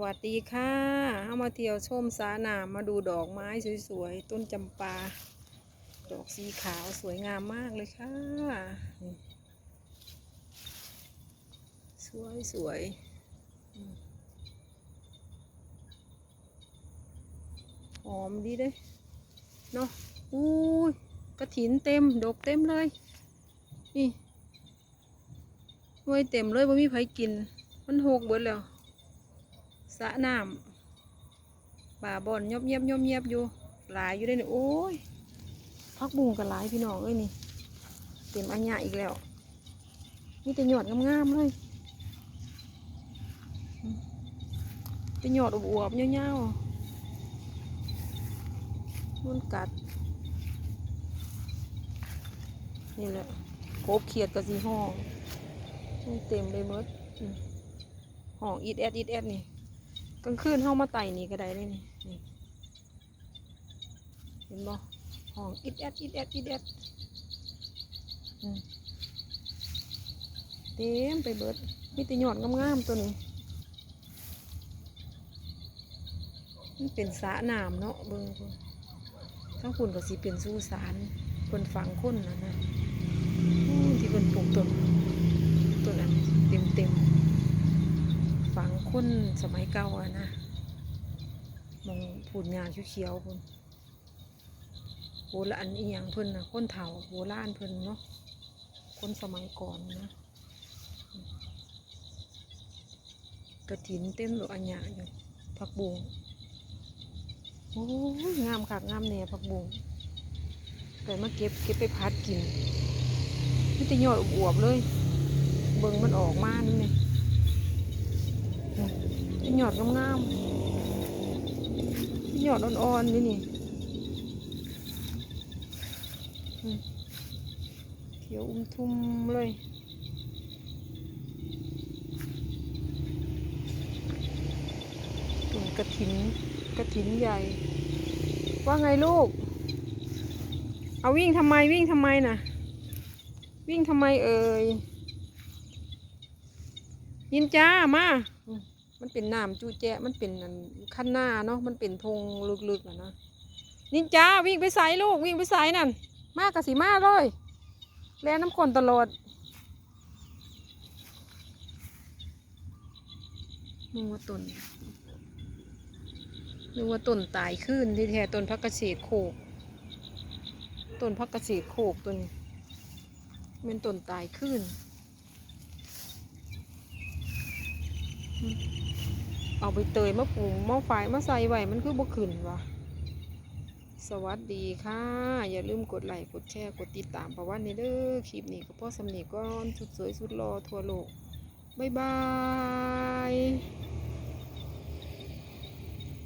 วัสดีค่ะเอามาเที่ยวชมสาหนามมาดูดอกไม้สวยๆ ต้นจำปา ดอกสีขาวสวยงามมากเลยค่ะ สวยสวยๆหอมดีเด้เนาะอู้ยกระถินเต็ม ดอกเต็มเลย นี่หน่วยเต็มเลยบ่ามีไผกิน มันหกเบิดแล้ว ระน้ำป่าบอนยบเงียบยบเงียบอยู่ หลายอยู่ได้นี่โอ้ยพักบุงกันหลายพี่น้องเอ้ยนี่ เต็มอัญญะอีกแล้วมีแต่หยอดงามๆเลยอืมเป็นหยอดอวบๆเงาวๆมันกัด นี่แหละโคบเขียดกับสีห้อง เต็มเลยมดอืมห้องอีดแอดอีดแอดนี่ กลางคืนเข้ามาไต่นี่ก็ได้เลยนี่นี่เห็นบ่ห้องอิดแอดอิดแอดอิดแอดเต็มไปเบิดมีแต่หยอดงามๆตัวนี้มันเป็นสระน้ำเนาะเบิ่งทั้งคุณก็สิเป็นสุสานเพิ่นฝังคนนะนะที่เพิ่นปลูกต้นต้นอันเต็มเต็มๆ คนสมัยเก่าอะนะมองผูดงาเขียวๆพุ่นโบราณอีหยังเพิ่นนะคนเฒ่าโบราณเพิ่นเนาะคนสมัยก่อนนะกระถินเต็มดอกอัญญาอยู่ผักบุงโอ้ยงามคักงามแน่ผักบุงแต่มาเก็บเก็บไปพัดกินนี่แต่ยอดอวบเลย เบิ่งมันออกมานี่ไง แต่ยอดงามๆยอดอ่อนๆนี่นี่เขียวอุ้มทุ่มเลยตุ่นกระถินกระถินใหญ่ ว่าไงลูก เอาวิ่งทำไมวิ่งทำไมน่ะ วิ่งทำไมเอ่ยยินจ้ามา มันเป็นน้ำจูแจะมันเป็นอันขั้นหน้าเนาะมันเป็นทงลึกๆอะนะนินจาวิ่งไปใส่ลูกวิ่งไปใส่นั่น มากกะสิมาเลยแล่น้ำกลนตลอดนึกว่าต้นนึกว่าต้นตายขึ้นที่แท้ต้นพักเกษตรโคกต้นพักเกษตรโคกตัวนี้เป็นต้นตายขึ้นอืม เอาไปเตยมะปลูกมะฝายมะใส่ไว้มันคือบ่ขึ้นวะสวัสดีค่ะ อย่าลืมกดไลค์กดแชร์กดติดตามเพราะวันในเด้อคลิปนี้ก็พ่อสำเนีก้อนชุดสวยสุดรอทั่วโลก บ๊ายบาย